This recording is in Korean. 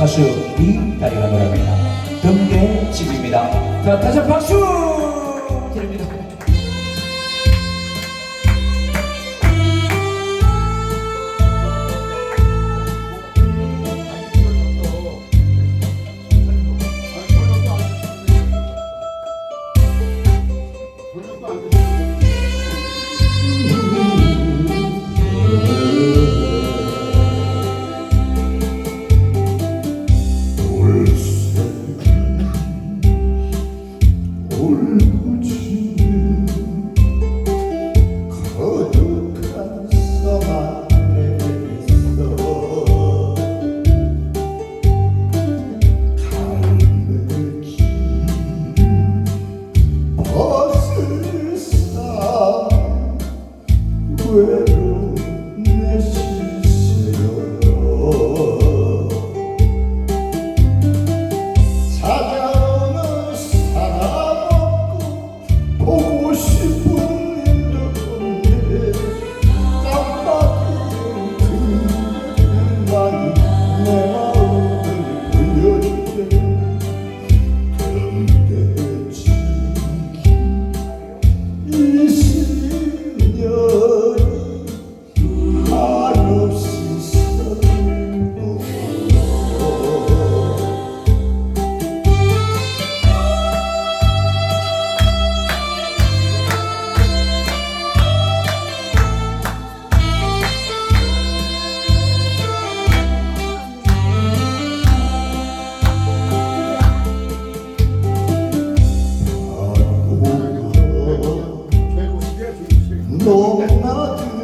가수 이다리가 노래합니다. 등대집입니다. 자, 다시 박수. world. Oh. to